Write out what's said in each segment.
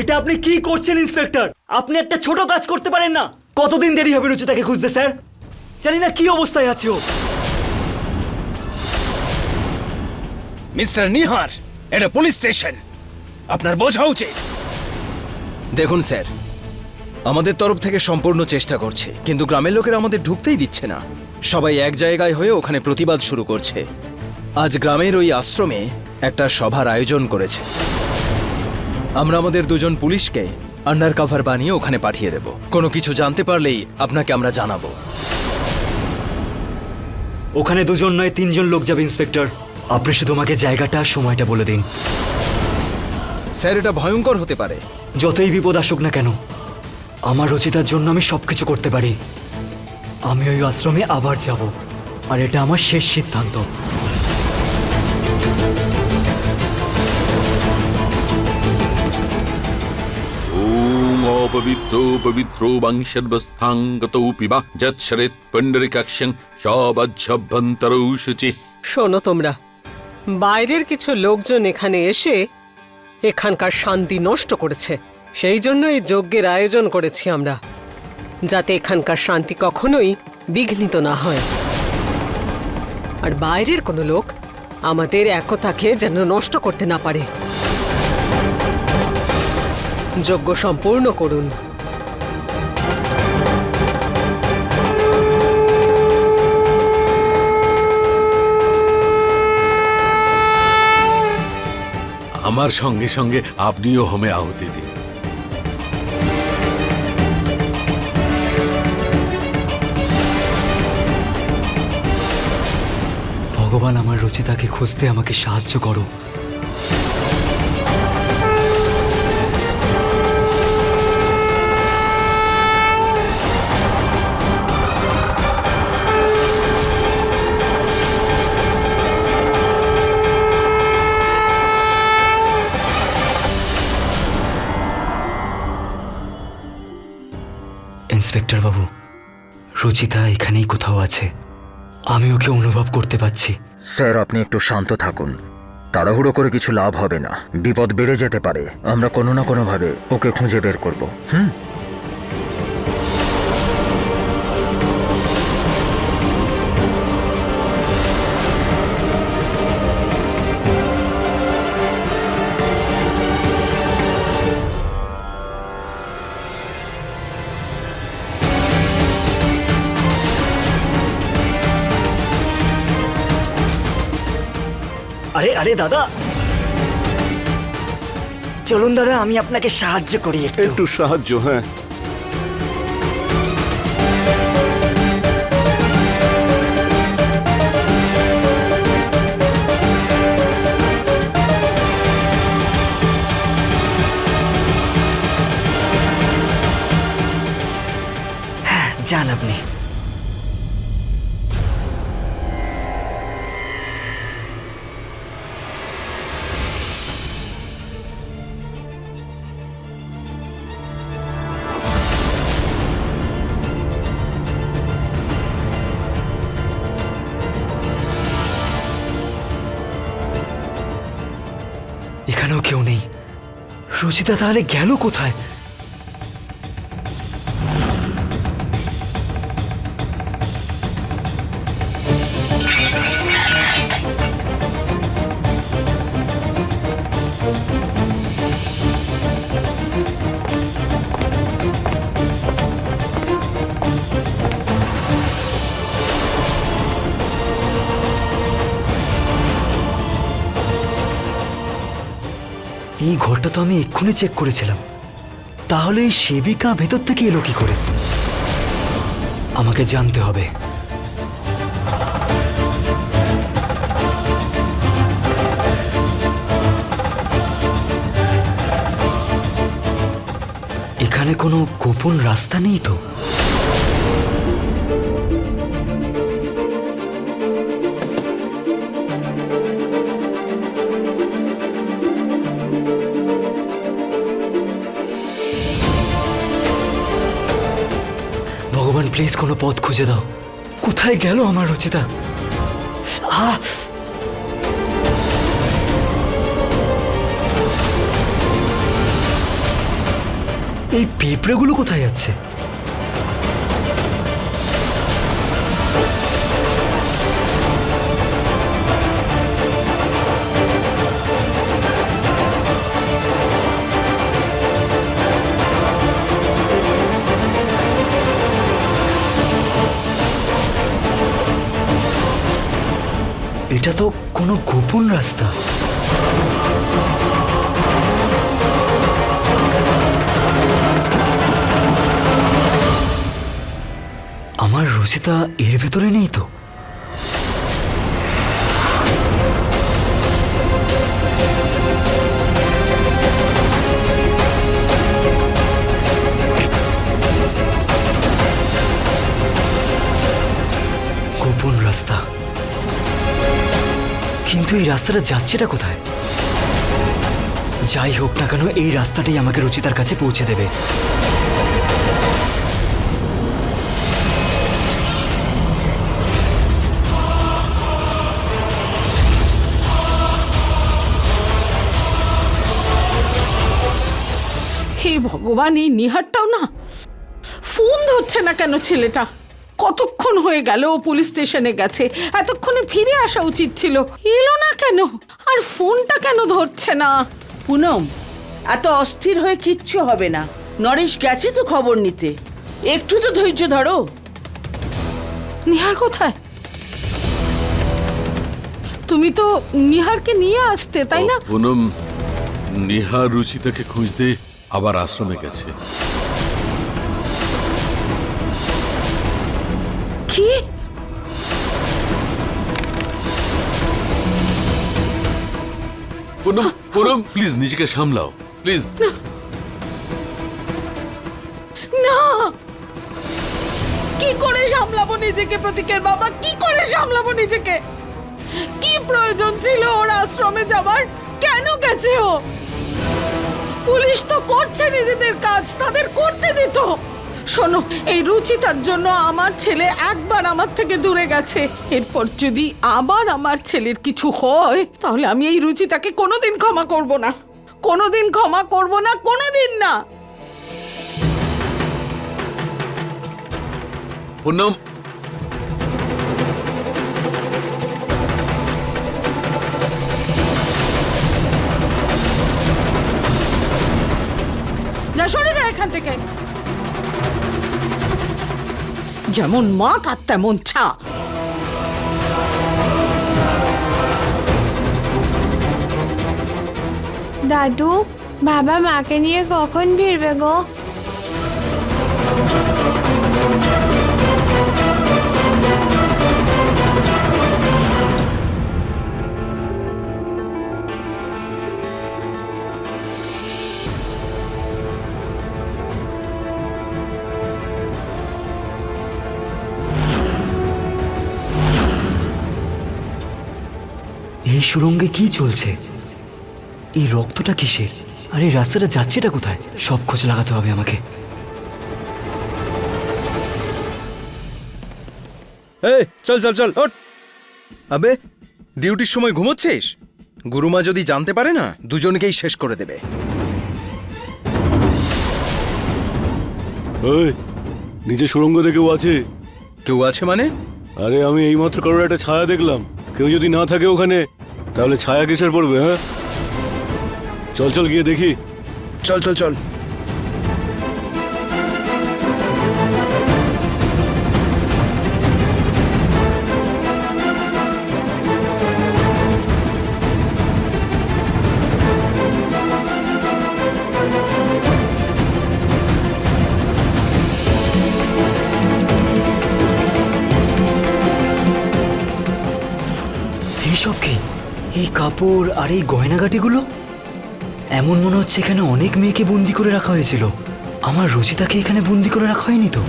এটা আপনি কি করছেন, ইন্সপেক্টর? আপনি একটা ছোট কাজ করতে পারেন না। কতদিন দেরি হবে রুচিতাকে খুঁজতে, স্যার? জানি না কি অবস্থায় আছে ও। মিস্টার নিহার, এটা পুলিশ স্টেশন। আপনার বোঝা উচিত। দেখুন, স্যার, আমাদের তরফ থেকে সম্পূর্ণ চেষ্টা করছে, কিন্তু গ্রামের লোকেরা আমাদের ঢুকতেই দিচ্ছে না। সবাই এক জায়গায় হয়ে ওখানে প্রতিবাদ শুরু করছে। আজ গ্রামের ওই আশ্রমে একটা সভার আয়োজন করেছে। আমরা আমাদের দুজন পুলিশকে আন্ডার কাভার বানিয়ে ওখানে পাঠিয়ে দেব। কোনো কিছু জানতে পারলেই আপনাকে আমরা জানাব। ওখানে দুজন নয় তিনজন লোক যাবে ইন্সপেক্টর। আপনি শুধু আমাকে জায়গাটা সময়টা বলে দিন। স্যার এটা ভয়ঙ্কর হতে পারে। যতই বিপদ আসুক না কেন আমার রচিতার জন্য আমি সব কিছু করতে পারি। আমি ওই আশ্রমে আবার যাব আর এটা আমার শেষ সিদ্ধান্ত। অপবিত্র পবিত্র বাংশর্বস্থাং গতৌ পিবা যৎ শরেত পণ্ডরিকাক্ষং সবাভ্যন্তরৌ শোনো তোমরা, বাইরের কিছু লোকজন এখানে এসে এখানকার শান্তি নষ্ট করেছে। সেই জন্য এই যজ্ঞের আয়োজন করেছি আমরা, যাতে এখানকার শান্তি কখনোই বিঘ্নিত না হয়। আর বাইরের কোনো লোক আমাদের একতাকে যেন নষ্ট করতে না পারে। যজ্ঞ সম্পূর্ণ করুন। আমার সঙ্গে সঙ্গে আপনিও হোমে আহুতি দিন। ভগবান আমার রচিতাকে খুঁজতে আমাকে সাহায্য করো। ইন্সপেক্টর বাবু, রুচিতা এখানেই কোথাও আছে। আমি ওকে অনুভব করতে পারছি। স্যার, আপনি একটু শান্ত থাকুন। তাড়াহুড়ো করে কিছু লাভ হবে না। বিপদ বেড়ে যেতে পারে। আমরা কোনো না কোনোভাবে ওকে খুঁজে বের করব। হুম? আরে আরে দাদা। চলুন দাদা আমি আপনাকে সাহায্য করি একটু। একটু সাহায্য হ্যাঁ যান আপনি। রচিতা তাহলে গেল কোথায়? এই তো আমি এক্ষুনি চেক করেছিলাম। তাহলে এই সেবিকা ভেতর থেকে এলো কি করে? আমাকে জানতে হবে। এখানে কোনো গোপন রাস্তা নেই তো? প্লিজ কোনো পথ খুঁজে দাও। কোথায় গেল আমার রচিতা? আহ! এই পিঁপড়েগুলো কোথায় যাচ্ছে? এটা তো কোনো গোপন রাস্তা। আমার রচিতা এর ভেতরে নেই তো? রাস্তাটা যাচ্ছেটা কোথায়? যাই হোক না কেন, এই রাস্তাটাই আমাকে রুচিতার কাছে পৌঁছে দেবে। হে ভগবান, এই নিহারটাও না? ফোন ধরছে না কেন ছেলেটা? কতক্ষণ হয়ে গেল ও পুলিশ স্টেশনে গেছে? এতক্ষণে ফিরে আসা উচিত ছিল। এলো না কেন? আর ফোনটা কেন ধরছে না? পুনম এত অস্থির হয়ে কিচ্ছু হবে না। নরেশ গেছে তো খবর নিতে। একটু তো ধৈর্য ধরো। নিহার কোথায়? তুমি তো নিহারকে নিয়ে আসতে তাই না? পুনম নিহার রুচিতাকে খুঁজতে আবার আশ্রমে গেছে। পুনম পুনম প্লিজ নিজেকে সামলাও। প্লিজ না। কি করে সামলাবো নিজেকে প্রতীকের বাবা? কি করে সামলাবো নিজেকে? কি প্রয়োজন ছিল ওর আশ্রমে যাবার? কেন গেছে ও? পুলিশ তো করছে নিজেদের কাজ, তাদের করতে দিত। শোনো এই রুচিতার জন্য আমার ছেলে একবার আমার থেকে দূরে গেছে। এরপর যদি আবার আমার ছেলের কিছু হয় তাহলে আমি এই রুচিতাকে কোনোদিন ক্ষমা করব না। কোনোদিন ক্ষমা করব না কোনোদিন না। পুনম যা সরে যা এখান থেকে। যেমন মা তার তেমন ছা। দাদু বাবা মাকে নিয়ে কখন ফিরবে গো? সুরঙ্গে কি চলছে? এই রক্তটা কিসের? আর এই রাস্তাটা যাচ্ছেটা কোথায়? সব খোঁজ লাগাতে হবে আমাকে। এই চল চল চল ওঠ। আবে ডিউটির সময় ঘুমোচ্ছিস? গুরুমা যদি জানতে পারে না দুজনকেই শেষ করে দেবে। ওই নিচে সুরঙ্গ দেখেও আছে? কেউ আছে মানে? আরে আমি এইমাত্র কারোর একটা ছায়া দেখলাম। কেউ যদি না থাকে ওখানে তাহলে ছায়া কিসের পড়বে হ্যাঁ? চল চল গিয়ে দেখি। চল চল চল। কাপড় আর এই গয়নাগাটিগুলো? এমন মনে হচ্ছে এখানে অনেক মেয়েকে বন্দি করে রাখা হয়েছিল। আমার রচিতাকে এখানে বন্দি করে রাখা হয়নি তো?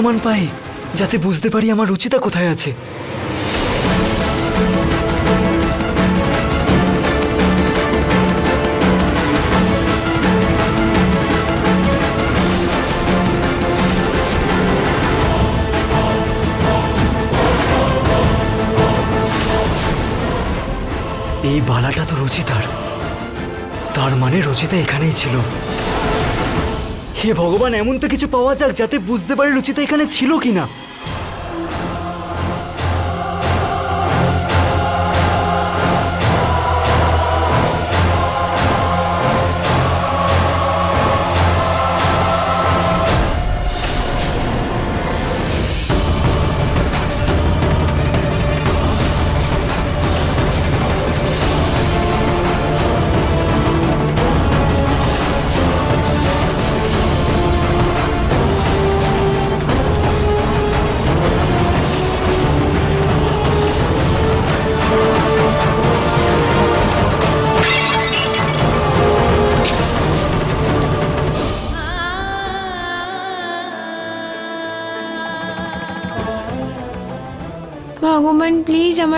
প্রমাণ পাই, যাতে বুঝতে পারি আমার রুচিতা কোথায় আছে। এই বালাটা তো রুচিতার। তার মানে রুচিতা এখানেই ছিল। হে ভগবান এমন তো কিছু পাওয়া যাক যাতে বুঝতে পারি রুচিতা এখানে ছিল কিনা।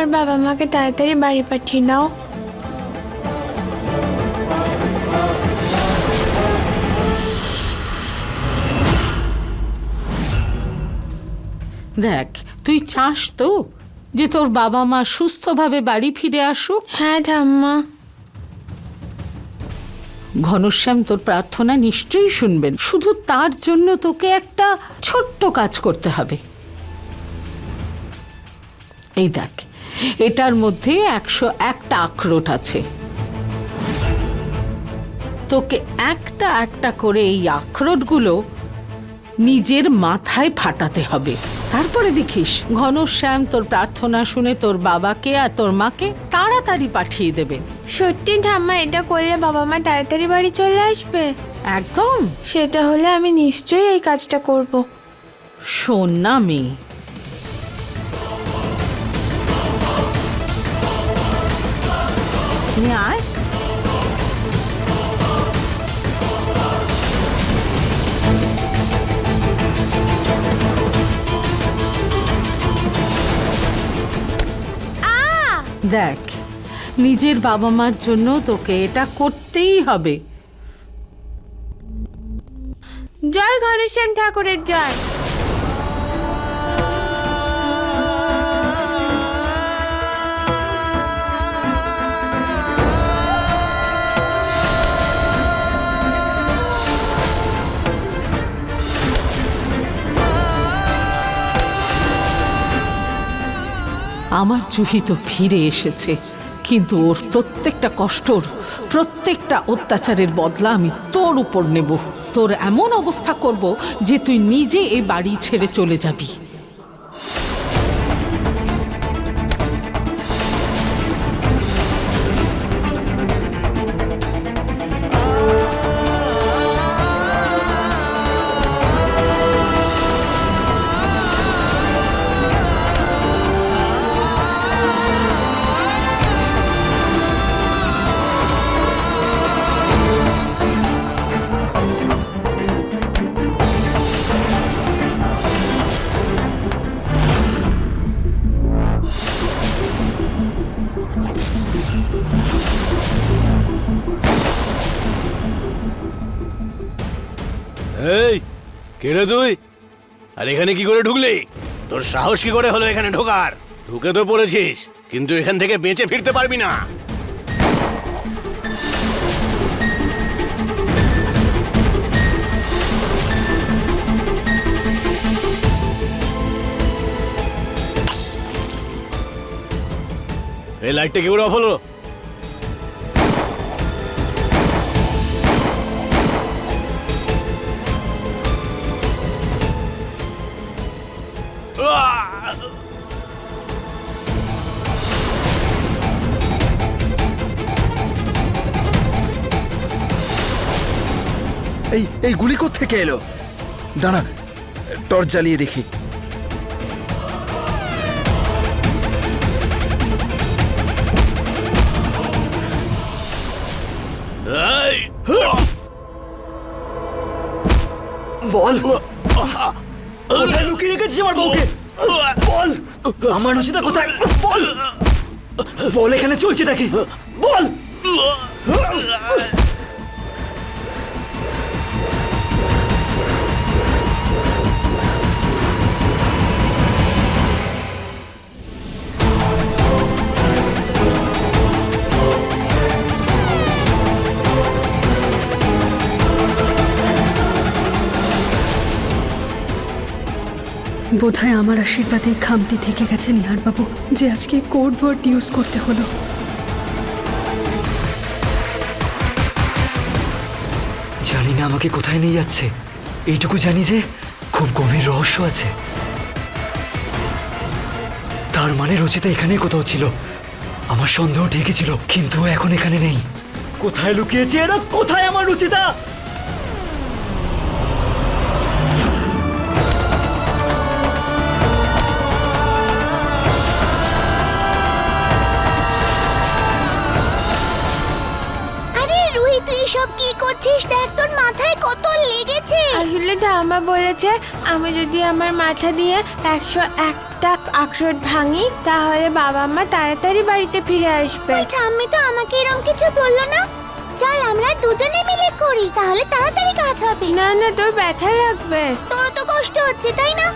আমার বাবা মাকে তাড়াতাড়ি বাড়ি পাঠিয়ে দাও দেখ তুই চাস তো যে তোর বাবা মা সুস্থভাবে বাড়ি ফিরে আসুক? হ্যাঁ ঠাম্মা। ঘনশ্যাম তোর প্রার্থনা নিশ্চয়ই শুনবেন। শুধু তার জন্য তোকে একটা ছোট্ট কাজ করতে হবে। এই দেখ এটার মধ্যে একশো একটা আখরোট আছে। তোকে একটা একটা করে এই আখরোটগুলো নিজের মাথায় ফাটাতে হবে। তারপরে দেখিস ঘনশ্যাম তোর প্রার্থনা শুনে তোর বাবাকে আর তোর মাকে তাড়াতাড়ি পাঠিয়ে দেবেন সত্যি ঠাম্মা এটা করলে বাবা মা তাড়াতাড়ি বাড়ি চলে আসবে? একদম। সেটা হলে আমি নিশ্চয়ই এই কাজটা করব। শোন না মেয়ে তুমি আয়। দেখ নিজের বাবা মার জন্য তোকে এটা করতেই হবে। জয় ঘনশ্যাম ঠাকুরের জয়। আমার চুহি তো ফিরে এসেছে। কিন্তু ওর প্রত্যেকটা কষ্টর, প্রত্যেকটা অত্যাচারের বদলা আমি তোর উপর নেব। তোর এমন অবস্থা করব যে তুই নিজে এই বাড়ি ছেড়ে চলে যাবি। কে রে তুই? আর এখানে কি করে ঢুকলি? তোর সাহস কি করে হলো এখানে ঢোকার? ঢুকে তো পড়েছিস, কিন্তু এখান থেকে বেঁচে ফিরতে পারবি না। এই লাইটটা কি করে অফ হলো? এই গুলি থেকে এলো? দাঁড়া টর্চ জ্বালিয়ে দেখি। বল। কোথায় লুকিয়ে রেখেছিস আমার বউকে? বল। আমার রুচিতা কোথায়? বল। বল এখানে চলছে নাকি? বল। বোধহয় আমার আশীর্বাদে খামতি থেকে গেছে নিহারবাবু, যে আজকে কোড ওয়ার্ড ইউজ করতে হলো। জানি না আমাকে কোথায় নিয়ে যাচ্ছে। এইটুকু জানি যে খুব গভীর রহস্য আছে। তার মানে রচিতা এখানেই কোথাও ছিল। আমার সন্দেহ ঠিকই ছিল, কিন্তু এখন এখানে নেই। কোথায় লুকিয়েছে এরা? কোথায় আমার রুচিতা? আসলে ধামা বলেছে আমি যদি আমার মাথা দিয়ে একশো একটা আখরোট ভাঙি তাহলে বাবা মা তাড়াতাড়ি বাড়িতে ফিরে আসবে। ঠাম্মি তো আমাকে এরকম কিছু বলল না? চল আমরা দুজনে মিলে করি তাহলে তাড়াতাড়ি কাজ হবে। না না তোর ব্যথা লাগবে। তোর তো কষ্ট হচ্ছে তাই না?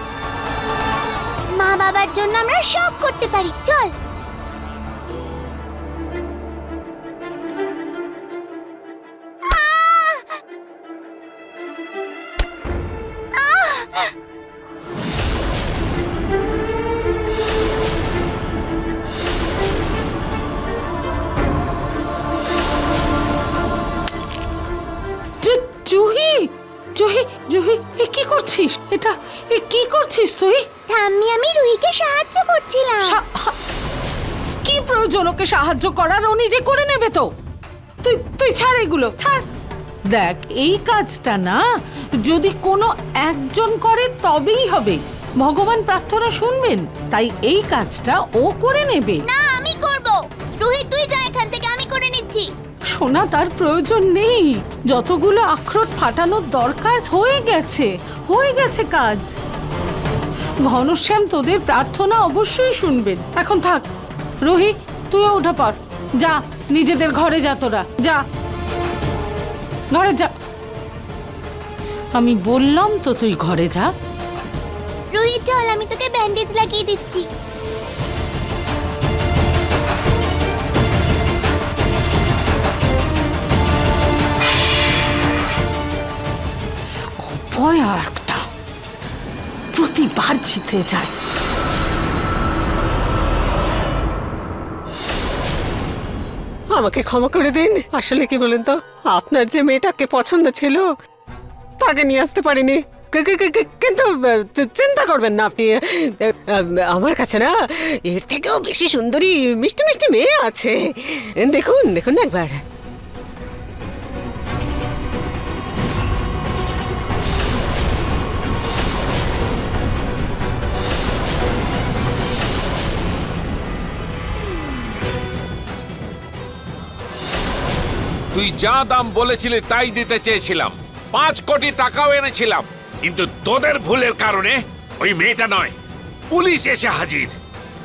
মা বাবার জন্য আমরা সব করতে পারি চল। প্রয়োজন ওকে সাহায্য করার ও নিজে করে নেবে তো। তুই তুই ছাড় এগুলো ছাড়। দেখ এই কাজটা না যদি কোনো একজন করে তবেই হবে। ভগবান প্রার্থনা শুনবেন তাই এই কাজটা ও করে নেবে। না আমি করব। রুহি তুই যা এখান থেকে আমি করে নিচ্ছি। সোনা তার প্রয়োজন নেই। যতগুলো আখরোট ফাটানোর দরকার হয়ে গেছে হয়ে গেছে কাজ। ঘনশ্যাম তোদের প্রার্থনা অবশ্যই শুনবেন। এখন থাক রোহি তুইও উঠে পড়। যা নিজেদের ঘরে যা তোরা যা। ঘরে যা। আমি বললাম তো তুই ঘরে যা। রুহি চল আমি তোকে ব্যান্ডেজ লাগিয়ে দিচ্ছি। ভয়া একটা। প্রতিবার জিতে যায়। আমাকে ক্ষমা করে দিন। আসলে কি বলেন তো, আপনার যে মেয়েটাকে পছন্দ ছিল, তাকে নিয়ে আসতে পারিনি। কিন্তু চিন্তা করবেন না আপনি। আমার কাছে না, এর থেকেও বেশি সুন্দরী, মিষ্টি মিষ্টি মেয়ে আছে। দেখুন দেখুন না একবার। তুই যা দাম বলেছিলি তাই দিতে চেয়েছিলাম। পাঁচ কোটি টাকাও এনেছিলাম। কিন্তু তোদের ভুলের কারণে ওই মেয়েটা নয়। পুলিশ এসে হাজির।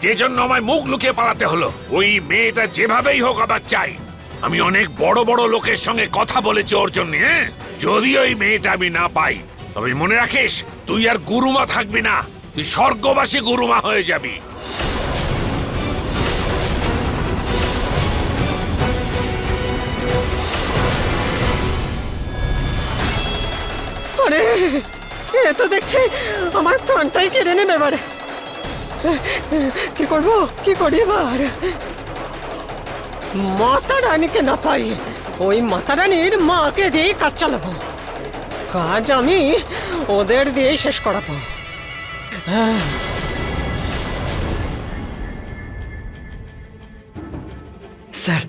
যে জন্য আমায় মুখ লুকিয়ে পালাতে হলো। ওই মেয়েটা যেভাবেই হোক আবার চাই। আমি অনেক বড় বড় লোকের সঙ্গে কথা বলেছি ওর জন্য হ্যাঁ? যদি ওই মেয়েটা আমি না পাই, তবে মনে রাখিস, তুই আর গুরুমা থাকবি না। তুই স্বর্গবাসী গুরুমা হয়ে যাবি। তো দেখছি আমার প্রাণটাই কেড়ে নেবে এবারে। কি করব? কি করি এবার? মাতা রানীকে না পাই ওই মাতা রানীর মাকে দিয়ে কাজ চালাবো। কাজ আমি ওদের দিয়ে শেষ করাবো। স্যার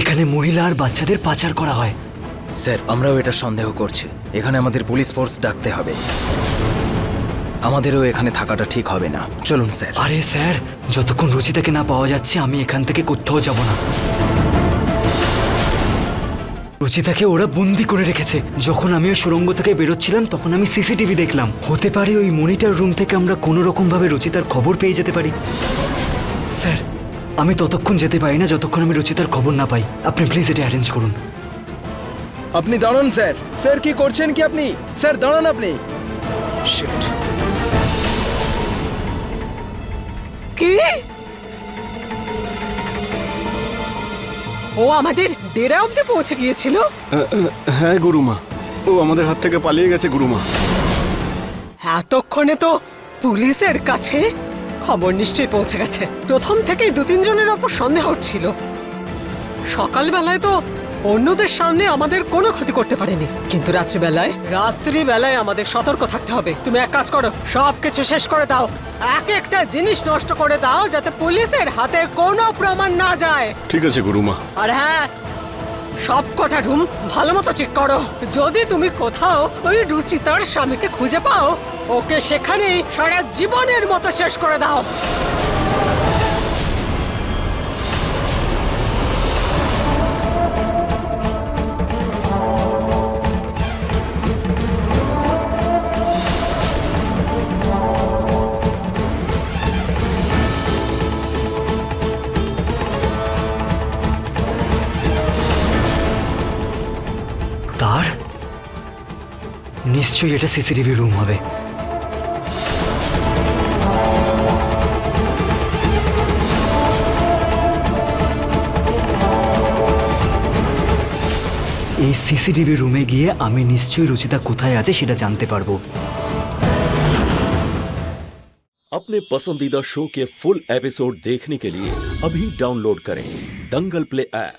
এখানে মহিলা আর বাচ্চাদের পাচার করা হয়। স্যার আমরাও এটা সন্দেহ করছি। এখানে আমাদের পুলিশ ফোর্স ডাকতে হবে। আমাদেরও এখানে থাকাটা ঠিক হবে না। চলুন স্যার। আরে স্যার যতক্ষণ রচিতাকে না পাওয়া যাচ্ছে আমি এখান থেকে কোথাও যাব না। রুচিতাকে ওরা বন্দি করে রেখেছে। যখন আমি ওই সুরঙ্গ থেকে বেরোচ্ছিলাম তখন আমি সিসিটিভি দেখলাম। হতে পারে ওই মনিটার রুম থেকে আমরা কোনো রকম ভাবে রুচিতার খবর পেয়ে যেতে পারি। স্যার আমি ততক্ষণ যেতে পারি না যতক্ষণ আমি রুচিতার খবর না পাই। আপনি প্লিজ এটা অ্যারেঞ্জ করুন। আপনি দাঁড়ান স্যার। স্যার কি করছেন কি আপনি? স্যার দাঁড়ান আপনি। Shit. কি? ও আমাদের ডেরা অব্দি পৌঁছে গিয়েছিল? হ্যাঁ গুরুমা। ও আমাদের হাত থেকে পালিয়ে গেছে গুরুমা। এতক্ষণে তো পুলিশের কাছে খবর নিশ্চয়ই পৌঁছে গেছে। প্রথম থেকেই দু তিনজনের ওপর সন্দেহ হচ্ছিল সকালবেলায় তো অন্যদের সামনে আমাদের কোনো ক্ষতি করতে পারেনি। কিন্তু রাত্রিবেলায় রাত্রিবেলায় আমাদের সতর্ক থাকতে হবে। তুমি এক কাজ করো সব কিছু শেষ করে দাও। এক একটা জিনিস নষ্ট করে দাও যাতে পুলিশের হাতে কোনো প্রমাণ না যায়। ঠিক আছে গুরুমা। আর হ্যাঁ সব কটা রুম ভালো মতো চেক করো। যদি তুমি কোথাও ওই রুচিতার স্বামীকে খুঁজে পাও ওকে সেখানেই সারা জীবনের মতো শেষ করে দাও। নিশ্চয়ই এটা সিসিটিভি রুম হবে এই সিসিটিভি রুমে গিয়ে আমি নিশ্চয়ই রুচিতা কোথায় আছে সেটা জানতে পারবো अपने पसंदीदा शो के फुल एपिसोड देखने के लिए अभी डाउनलोड करें दंगल प्ले ऐप